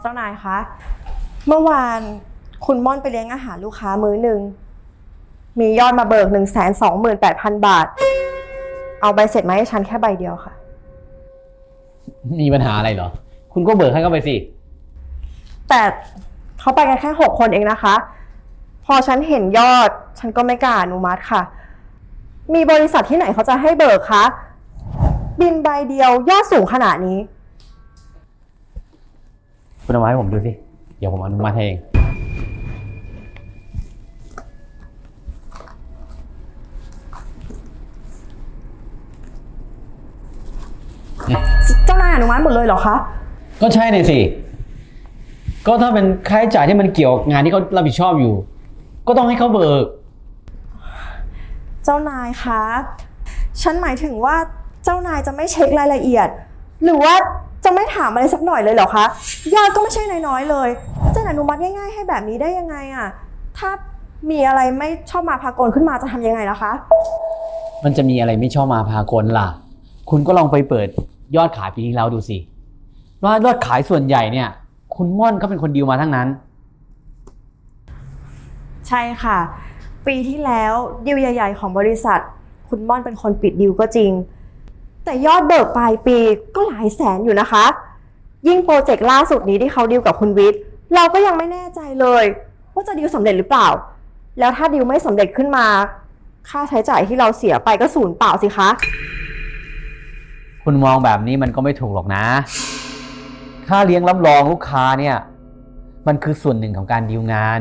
เจ้านายคะ เมื่อวานคุณม่อนไปเลี้ยงอาหารลูกค้ามื้อหนึ่ง มียอดมาเบิก1นึ่งแสนสองหมื่นแปดพันบาท เอาใบเสร็จมาให้ฉันแค่ใบเดียวค่ะ มีปัญหาอะไรเหรอ คุณก็เบิกให้เขาไปสิ แต่เขาไปกันแค่หกคนเองนะคะ พอฉันเห็นยอด ฉันก็ไม่กล้าอนุมัติค่ะ มีบริษัทที่ไหนเขาจะให้เบิกคะ บินใบเดียวยอดสูงขนาดนี้ คุณเอามาให้ผมดูสิ เดี๋ยวผมอนุมัติให้เอง เจ้านายอนุมัติหมดเลยเหรอคะ ก็ใช่เลยสิ ก็ถ้าเป็นค่าใช้จ่ายที่มันเกี่ยวกับงานที่เขารับผิดชอบอยู่ ก็ต้องให้เขาเบิก เจ้านายคะ ฉันหมายถึงว่าเจ้านายจะไม่เช็ครายละเอียด หรือว่า จะไม่ถามอะไรสักหน่อยเลยเหรอคะยอดก็ไม่ใช่น้อยๆเลยจะอนุมัติง่าย ๆ ให้แบบนี้ได้ยังไงอะถ้ามีอะไรไม่ชอบมาพากลขึ้นมาจะทำยังไงล่ะคะ มันจะมีอะไรไม่ชอบมาพากลล่ะ คุณก็ลองไปเปิดยอดขายปีที่แล้วดูสิว่ายอดขายส่วนใหญ่เนี่ย คุณม่อนเขาเป็นคนดีลมาทั้งนั้น ใช่ค่ะ ปีที่แล้วดีลใหญ่ ๆ ของบริษัท คุณม่อนเป็นคนปิดดีลก็จริง แต่ยอดเบิกปลายปีก็หลายแสนอยู่นะคะ ยิ่งโปรเจกต์ล่าสุดนี้ที่เขาดีลกับคุณวิทย์เราก็ยังไม่แน่ใจเลย ว่าจะดีลสำเร็จหรือเปล่า แล้วถ้าดีลไม่สำเร็จขึ้นมา ค่าใช้จ่ายที่เราเสียไปก็ศูนย์เปล่าสิคะ คุณมองแบบนี้มันก็ไม่ถูกหรอกนะ ค่าเลี้ยงรับรองลูกค้าเนี่ย มันคือส่วนหนึ่งของการดีลงาน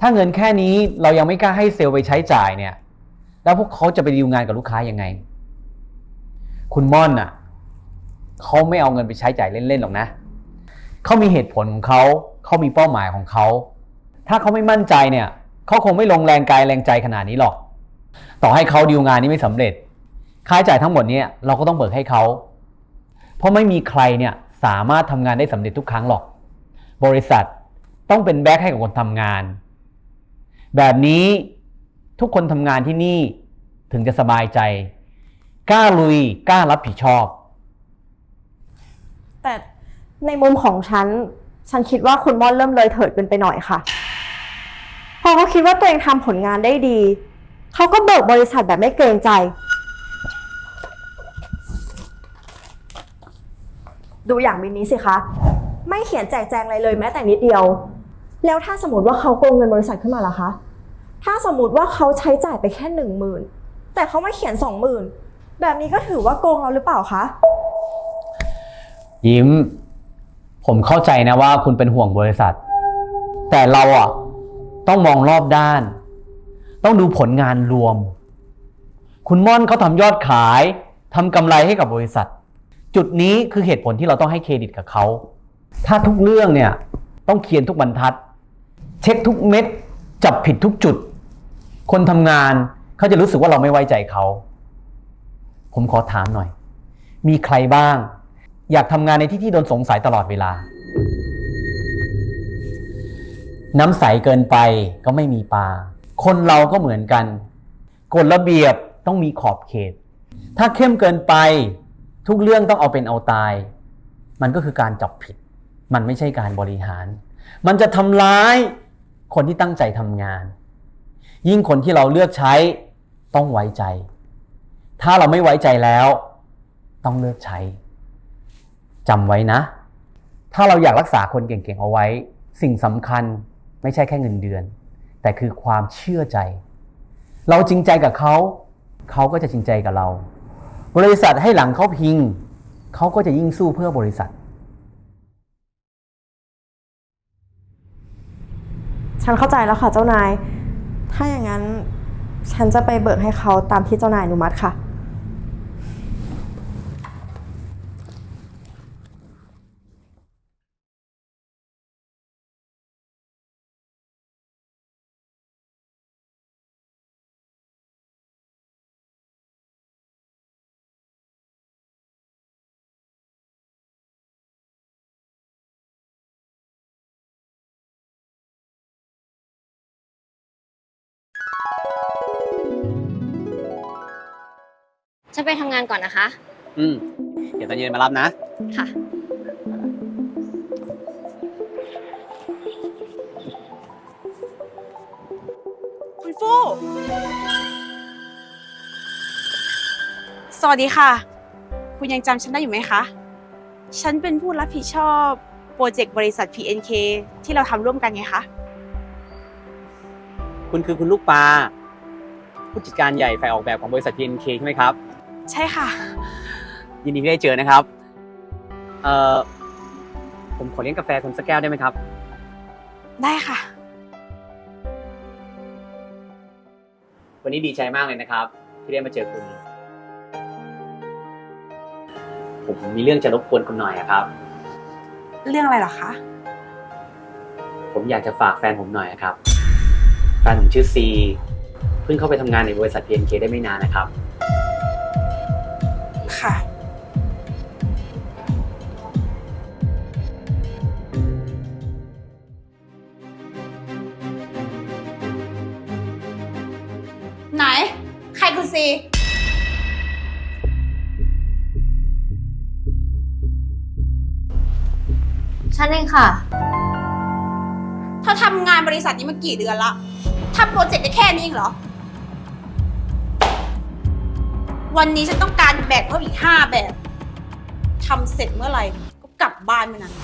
ถ้าเงินแค่นี้เรายังไม่กล้าให้เซลล์ไปใช้จ่ายเนี่ย แล้วพวกเขาจะไปดีลงานกับลูกค้ายังไง คุณม่อนอะเขาไม่เอาเงินไปใช้จ่ายเล่นๆหรอกนะเขามีเหตุผลของเขาเขามีเป้าหมายของเขาถ้าเขาไม่มั่นใจเนี่ยเขาคงไม่ลงแรงกายแรงใจขนาดนี้หรอก ต่อให้เขาดีลงานนี้ไม่สำเร็จ ค่าใช้จ่ายทั้งหมดเนี่ยเราก็ต้องเบิกให้เขาเพราะไม่มีใครเนี่ยสามารถทำงานได้สำเร็จทุกครั้งหรอก บริษัทต้องเป็นแบ็คให้กับคนทำงาน แบบนี้ทุกคนทำงานที่นี่ถึงจะสบายใจ กล้าลุยกล้ารับผิดชอบ แต่ในมุมของฉัน ฉันคิดว่าคุณม่อนเริ่มเลยเถิดเกินไปหน่อยค่ะ พอเขาคิดว่าตัวเองทำผลงานได้ดี เขาก็เบิกบริษัทแบบไม่เกรงใจ ดูอย่างบินนี้สิคะ ไม่เขียนแจกแจงอะไรเลยแม้แต่นิดเดียว แล้วถ้าสมมติว่าเขาโกงเงินบริษัทขึ้นมาล่ะคะ ถ้าสมมติว่าเขาใช้จ่ายไปแค่หนึ่งหมื่นแต่เขาไม่เขียนสองหมื่น แบบนี้ก็ถือว่าโกงเราหรือเปล่าคะ ยิ้ม ผมเข้าใจนะว่าคุณเป็นห่วงบริษัท แต่เราอะ ต้องมองรอบด้าน ต้องดูผลงานรวม คุณม่อนเขาทำยอดขายทำกำไรให้กับบริษัท จุดนี้คือเหตุผลที่เราต้องให้เครดิตกับเขา ถ้าทุกเรื่องเนี่ย ต้องเขียนทุกบรรทัด เช็คทุกเม็ด จับผิดทุกจุด คนทำงานเขาจะรู้สึกว่าเราไม่ไว้ใจเขา ผมขอถามหน่อย มีใครบ้าง อยากทำงานในที่ที่โดนสงสัยตลอดเวลา น้ำใสเกินไปก็ไม่มีปลา คนเราก็เหมือนกัน กฎระเบียบต้องมีขอบเขต ถ้าเข้มเกินไป ทุกเรื่องต้องเอาเป็นเอาตาย มันก็คือการจับผิด มันไม่ใช่การบริหาร มันจะทำร้ายคนที่ตั้งใจทำงาน ยิ่งคนที่เราเลือกใช้ต้องไว้ใจ ถ้าเราไม่ไว้ใจแล้ว ต้องเลิกใช้จำไว้นะ ถ้าเราอยากรักษาคนเก่งๆเอาไว้ สิ่งสำคัญไม่ใช่แค่เงินเดือน แต่คือความเชื่อใจ เราจริงใจกับเขาเขาก็จะจริงใจกับเรา บริษัทให้หลังเขาพิงเขาก็จะยิ่งสู้เพื่อบริษัท ฉันเข้าใจแล้วค่ะเจ้านาย ถ้าอย่างนั้นฉันจะไปเบิกให้เขาตามที่เจ้านายอนุมัติค่ะ ฉันไปทำงานก่อนนะคะ อืม เดี๋ยวตอนเย็นมารับนะ ค่ะ คุณฟูสวัสดีค่ะ คุณยังจำฉันได้อยู่ไหมคะ ฉันเป็นผู้รับผิดชอบโปรเจกต์บริษัท PNK ที่เราทำร่วมกันไงคะ คุณคือคุณลูกปลาผู้จัดการใหญ่ฝ่ายออกแบบของบริษัท PNK ใช่ไหมครับ ใช่ค่ะ ยินดีที่ได้เจอนะครับ เอ่อ ผมขอเลี้ยงกาแฟคุณสักแก้วได้ไหมครับ ได้ค่ะ วันนี้ดีใจมากเลยนะครับ ที่ได้มาเจอคุณ ผมมีเรื่องจะรบกวนคุณหน่อยอะครับ เรื่องอะไรเหรอคะ ผมอยากจะฝากแฟนผมหน่อยอะครับ แฟนผมชื่อซี เพิ่งเข้าไปทำงานในบริษัท PNK ได้ไม่นานนะครับ ค่ะ ไหน ใครคุณซี ฉันเองค่ะ เธอทำงานบริษัทนี้มากี่เดือนละทำโปรเจกต์ได้แค่นี้เองเหรอ วันนี้ฉันต้องการแบบเพิ่มอีกห้าแบบทำเสร็จเมื่อไหร่ก็กลับบ้านเมื่อนั้น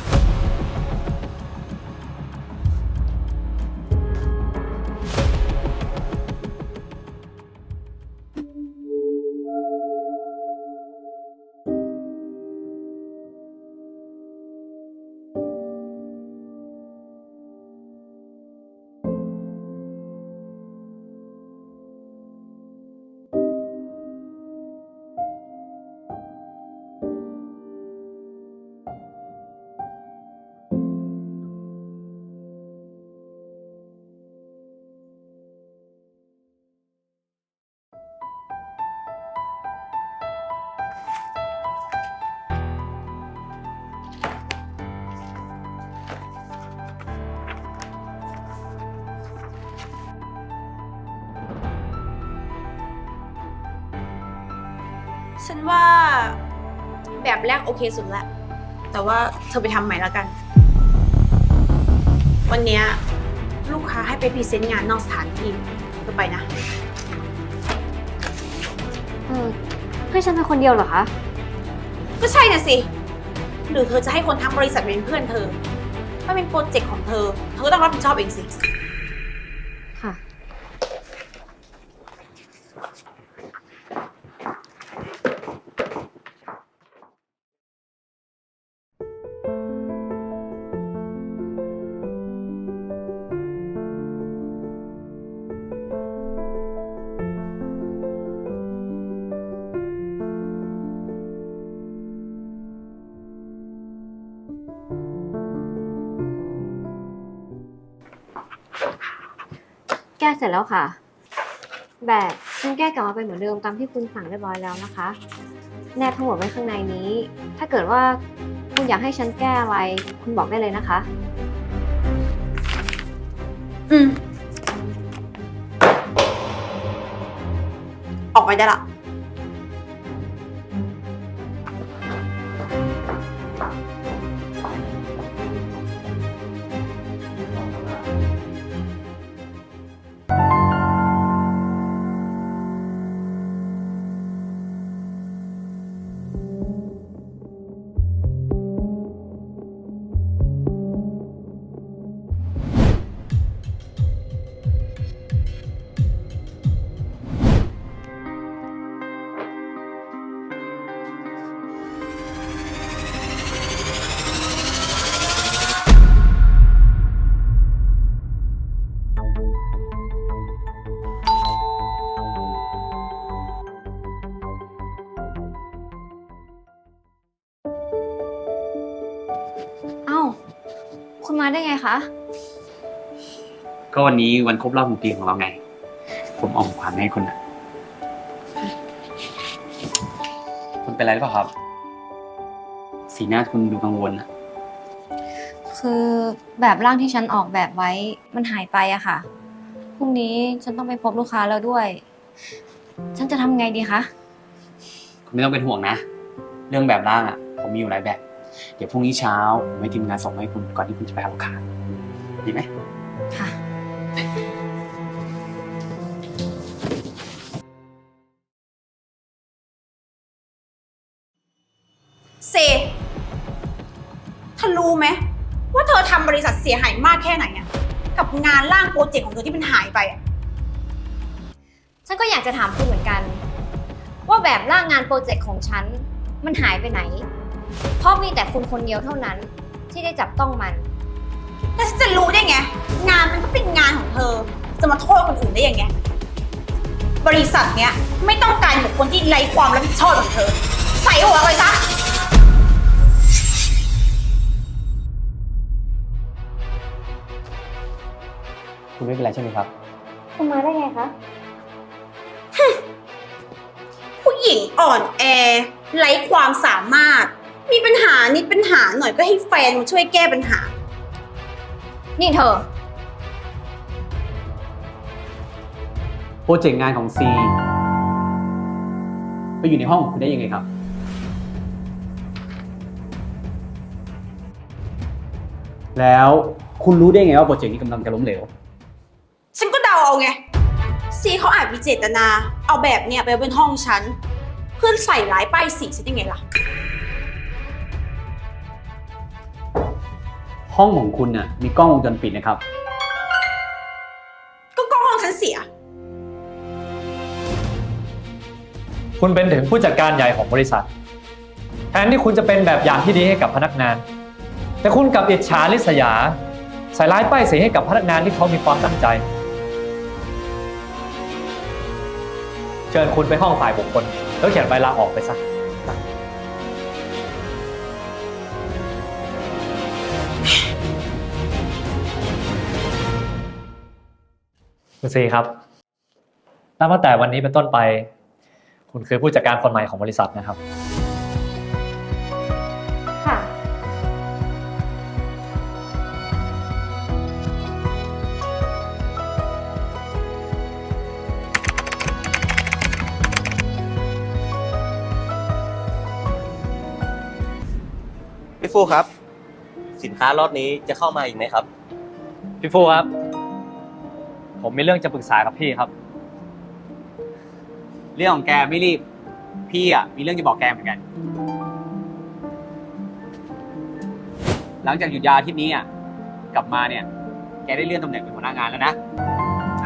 ฉันว่าแบบแรกโอเคสุดละ แต่ว่าเธอไปทำใหม่แล้วกัน วันเนี้ยลูกค้าให้ไปพรีเซนต์งานนอกสถานที่เธอไปนะ เออให้ฉันเป็นคนเดียวเหรอคะ ก็ใช่น่ะสิ หรือเธอจะให้คนทั้งบริษัทเป็นเพื่อนเธอ ถ้าเป็นโปรเจกต์ของเธอ เธอก็ต้องรับผิดชอบเองสิ แก้เสร็จแล้วค่ะ แบบฉันแก้กลับมาเป็นเหมือนเดิมตามที่คุณสั่งเรียบร้อยแล้วนะคะ แนบทั้งหมดไว้ข้างในนี้ ถ้าเกิดว่าคุณอยากให้ฉันแก้อะไร คุณบอกได้เลยนะคะ อืม ออกไปได้ละ คุณมาได้ไงคะ ก็วันนี้วันครบรอบหนึ่งปีของเราไง ผมเอาของขวัญมาให้คุณนะคุณเป็นไรหรือเปล่าครับ สีหน้าคุณดูกังวลอะคือแบบร่างที่ฉันออกแบบไว้มันหายไปอะค่ะ พรุ่งนี้ฉันต้องไปพบลูกค้าแล้วด้วย ฉันจะทำไงดีคะ คุณไม่ต้องเป็นห่วงนะ เรื่องแบบร่างอะผมมีอยู่หลายแบบ เดี๋ยวพรุ่งนี้เช้าผมให้ทีมงานส่งให้คุณก่อนที่คุณจะไปหาลูกค้าดีไหมค่ะ เซ่ธอรู้ไหมว่าเธอทำบริษัทเสียหายมากแค่ไหนอะกับงานล่างโปรเจกต์ของเธอที่มันหายไปอะฉันก็อยากจะถามคุณเหมือนกัน ว่าแบบล่างงานโปรเจกต์ของฉัน มันหายไปไหน เพราะมีแต่คุณคนเดียวเท่านั้น ที่ได้จับต้องมัน แล้วฉันจะรู้ได้ไง งานมันก็เป็นงานของเธอ จะมาโทษคนอื่นได้ยังไง บริษัทเนี้ยไม่ต้องการบุคคลที่ไร้ความรับผิดชอบของเธอ ใส่หัวไปซะ คุณไม่เป็นไรใช่ไหมครับ คุณมาได้ไงคะ ผู้หญิงอ่อนแอ ไร้ความสามารถ มีปัญหานิดปัญหาหน่อยก็ให้แฟนมาช่วยแก้ปัญหา นี่เธอ โปรเจกต์งานของซีไปอยู่ในห้องของคุณได้ยังไงครับ แล้วคุณรู้ได้ไงว่าโปรเจกต์นี้กำลังจะล้มเหลว ฉันก็เดาเอาไง ซีเขาอาจมีเจตนา เอาแบบเนี้ยไปไว้บนห้องฉัน เพื่อใส่ร้ายป้ายสีฉันยังไงล่ะ ห้องของคุณน่ะมีกล้องวงจรปิดนะครับ ก็กล้องห้องฉันเสีย คุณเป็นถึงผู้จัดการใหญ่ของบริษัท แทนที่คุณจะเป็นแบบอย่างที่ดีให้กับพนักงาน แต่คุณกลับอิจฉาริษยา ใส่ร้ายป้ายสีให้กับพนักงานที่เขามีความตั้งใจ เชิญคุณไปห้องฝ่ายบุคคล แล้วเขียนใบลาออกไปซะ คุณซีครับ นับตั้งแต่วันนี้เป็นต้นไป คุณคือผู้จัดการคนใหม่ของบริษัทนะครับ ค่ะ พี่ฟูครับ สินค้ารอบนี้จะเข้ามาอีกไหมครับ พี่ฟูครับ ผมมีเรื่องจะปรึกษากับพี่ครับ เรื่องของแกไม่รีบ พี่อะมีเรื่องจะบอกแกเหมือนกัน หลังจากหยุดยาวอาที่นี้อะกลับมาเนี่ย แกได้เลื่อนตำแหน่งเป็นหัวหน้างานแล้วนะ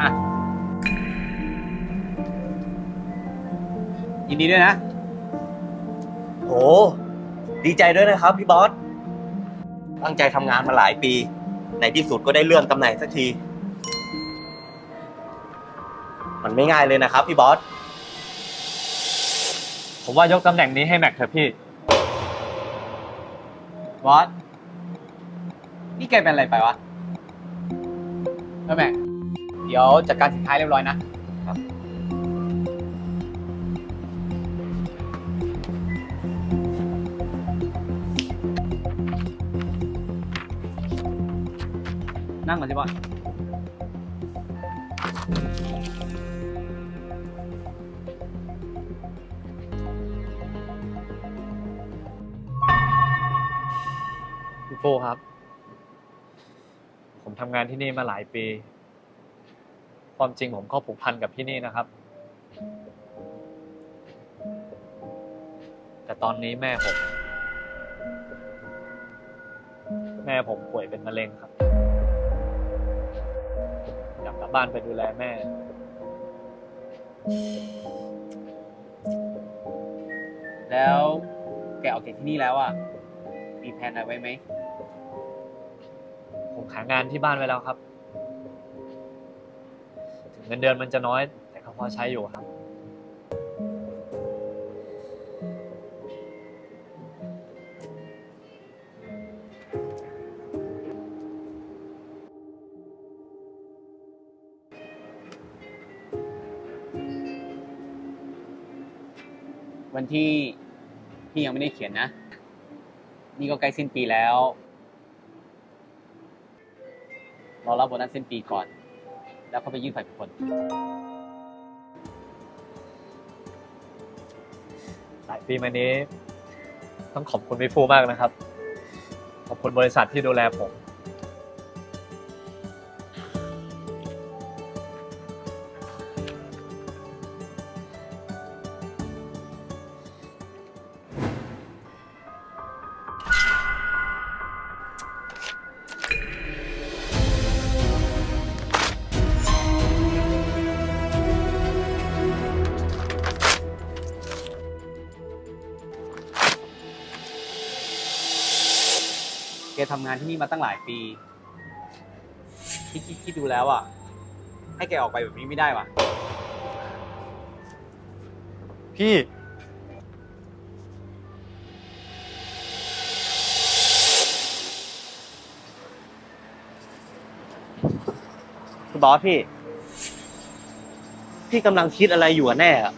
อะยินดีด้วยนะ โห ดีใจด้วยนะครับพี่บอส ตั้งใจทำงานมาหลายปี ในที่สุดก็ได้เลื่อนตำแหน่งสักที มันไม่ง่ายเลยนะครับพี่บอส ผมว่ายกตำแหน่งนี้ให้แม็กเถอะพี่ บอส นี่แกเป็นอะไรไปวะเออแม่เดี๋ยวจัดการสินค้าเรียบร้อยนะ นั่งก่อนสิบอส พี่ฟูครับ ผมทำงานที่นี่มาหลายปี ความจริงผมก็ผูกพันกับที่นี่นะครับ แต่ตอนนี้แม่ผม แม่ผมป่วยเป็นมะเร็งครับอยากกลับบ้านไปดูแลแม่ แล้วแกออกจากที่นี่แล้วอะ มีแผนอะไรไว้ไหม หางานที่บ้านไว้แล้วครับ ถึงเงินเดือนมันจะน้อย แต่ก็พอใช้อยู่ครับ วันที่พี่ยังไม่ได้เขียนนะ นี่ก็ใกล้สิ้นปีแล้ว รอรับโบนัสสิ้นปีก่อน แล้วก็ไปยื่นฝ่ายบุคคลหลายปีมานี้ ต้องขอบคุณพี่ฟูมากนะครับ ขอบคุณบริษัทที่ดูแลผม ทำงานที่นี่มาตั้งหลายปีคิดคิดคิดดูแล้วอะ ให้แกออกไปแบบนี้ไม่ได้ว่ะ พี่ คุณบอสพี่ พี่กำลังคิดอะไรอยู่อะแน่อะ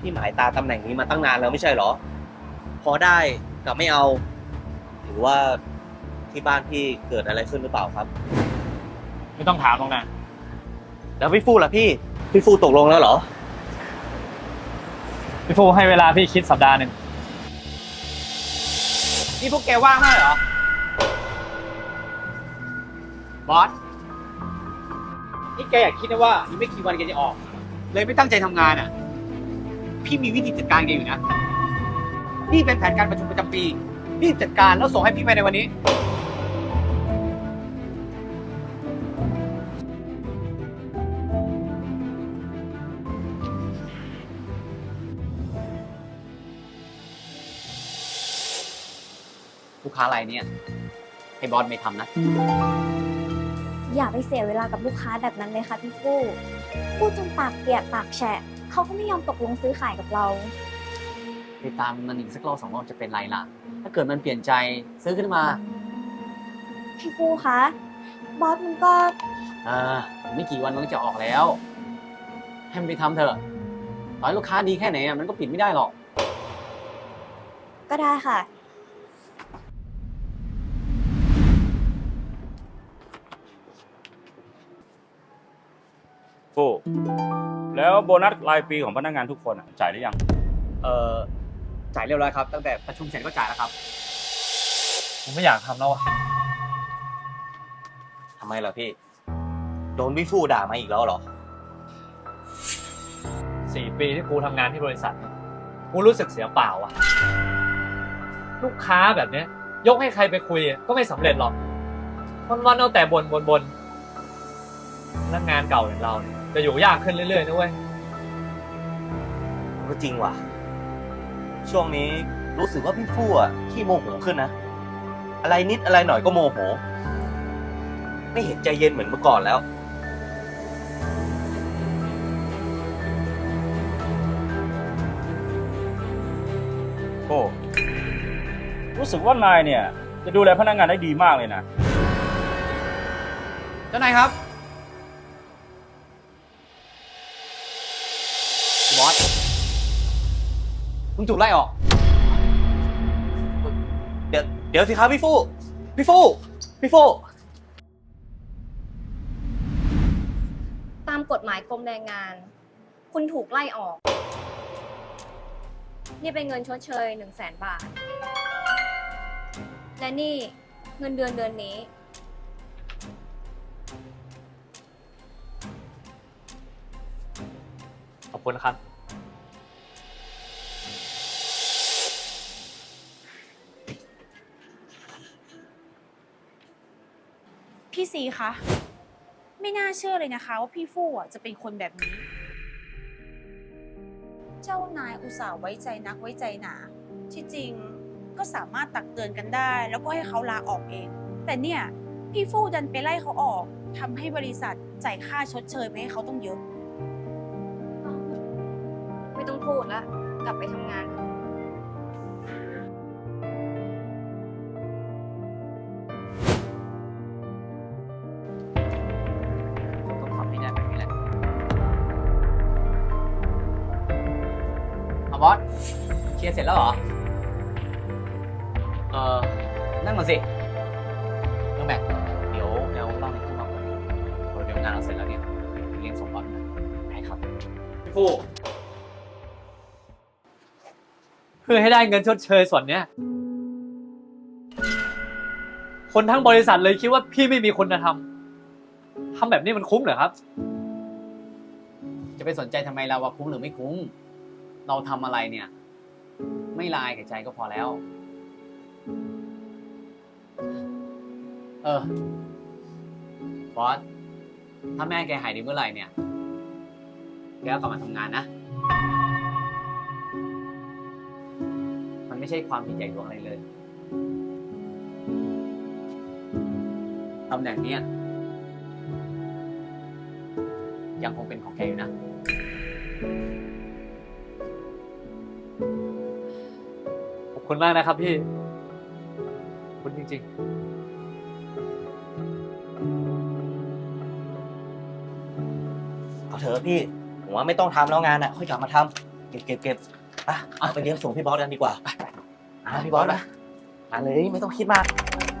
พี่หมายตาตำแหน่งนี้มาตั้งนานแล้วไม่ใช่เหรอ พอได้กับไม่เอา หรือว่า ที่บ้านพี่เกิดอะไรขึ้นหรือเปล่าครับ ไม่ต้องถามหรอกนะ แล้วพี่ฟูล่ะพี่ พี่ฟูตกลงแล้วเหรอ พี่ฟูให้เวลาพี่คิดสัปดาห์หนึ่งนี่พวกแกว่างมากเหรอ บอส นี่แกอยากคิดนะว่าอีกไม่กี่วันแกจะออก เลยไม่ตั้งใจทำงานอะ พี่มีวิธีจัดการแกอยู่นะ นี่เป็นแผนการประชุมประจำปี รีบจัดการแล้วส่งให้พี่ไปในวันนี้ ค้ารายเนี้ยให้บอสไม่ทำนะ อย่าไปเสียเวลากับลูกค้าแบบนั้นเลยค่ะพี่ฟู่พูดจนปากเปียกปากแฉะเขาก็ไม่ยอมตกลงซื้อขายกับเรา ไปตามมันอีกสักรอบสองรอบจะเป็นไรล่ะ ถ้าเกิดมันเปลี่ยนใจซื้อขึ้นมาพี่ฟู่คะบอสมันก็อ่าไม่กี่วันมันก็จะออกแล้ว ให้มันไปทำเถอะต่อให้ลูกค้าดีแค่ไหนอะมันก็ปิดไม่ได้หรอก ก็ได้ค่ะ ฟูแล้วโบนัสรายปีของพนักงานทุกคนอะจ่ายหรือยัง เออจ่ายเรียบร้อยครับตั้งแต่ประชุมเสร็จก็จ่ายแล้วครับ ผมไม่อยากทำแล้วอะทำไมล่ะพี่ โดนพี่ฟูด่ามาอีกแล้วเหรอ สี่ปีที่กูทำงานที่บริษัทเนี่ยกูรู้สึกเสียเปล่าอะลูกค้าแบบเนี้ย ยกให้ใครไปคุยก็ไม่สำเร็จหรอกวันวันๆเอาแต่บนบนบน พนักงานเก่าอย่างเราเนี่ยจะอยู่ยากขึ้นเรื่อยๆนะเว้ย ก็จริงว่ะ ช่วงนี้รู้สึกว่าพี่ฟู่อะขี้โมโหขึ้นนะ อะไรนิดอะไรหน่อยก็โมโห ไม่เห็นใจเย็นเหมือนเมื่อก่อนแล้วโอ้รู้สึกว่านายเนี่ย จะดูแลพนักงานได้ดีมากเลยนะ เจ้านายครับบ มึงถูกไล่ออก เดี๋ยวเดี๋ยวสิครับพี่ฟู่พี่ฟู่พี่ฟู่ตามกฎหมายกรมแรงงาน คุณถูกไล่ออก นี่เป็นเงินชดเชย1 0 0 0 0แสนบาท และนี่เงินเดือนเดือนนี้ ขอบคุณครับ พี่ซีคะ ไม่น่าเชื่อเลยนะคะว่าพี่ฟู่อะจะเป็นคนแบบนี้ เจ้านายอุตส่าห์ไว้ใจนักไว้ใจหนา ที่จริงก็สามารถตักเตือนกันได้ แล้วก็ให้เขาลาออกเอง แต่เนี่ยพี่ฟู่ดันไปไล่เขาออกทำให้บริษัทจ่ายค่าชดเชยไปให้เขาต้องเยอะ ไม่ต้องพูดล้วกลับไปทำงานเถอะ เคลียร์เสร็จแล้วเหรอ เออนั่งมาสิเรื่องแบกเดี๋ยวเราเล่าในที่นอกก่อนเดี๋ยวงานเราเสร็จแล้วเนี่ยเรียนส่งบอสนะได้ครับพี่ฟูเพื่อให้ได้เงินชดเชยส่วนเนี้ย คนทั้งบริษัทเลยคิดว่าพี่ไม่มีคุณธรรมทำแบบนี้มันคุ้มเหรอครับ จะไปสนใจทำไมเราว่าคุ้มหรือไม่คุ้ม เราทำอะไรเนี่ย ไม่ลายกับใจก็พอแล้ว เออบอสถ้าแม่แกหายดีเมื่อไหร่เนี่ย แกก็กลับมาทำงานนะ มันไม่ใช่ความผิดใหญ่หลวงอะไรเลย ตำแหน่งเนี้ยยังคงเป็นของแกอยู่นะ คุณมากนะครับพี่ขอบคุณจริง เอาเถอะพี่ผมว่าไม่ต้องทำแล้วงานอะ ค่อยกลับมาทำเก็บเก็บเก็บอะเอาไปเลี้ยงส่งพี่บอสกันดีกว่าอะพี่บอสนะมาเลยไม่ต้องคิดมาก ๆ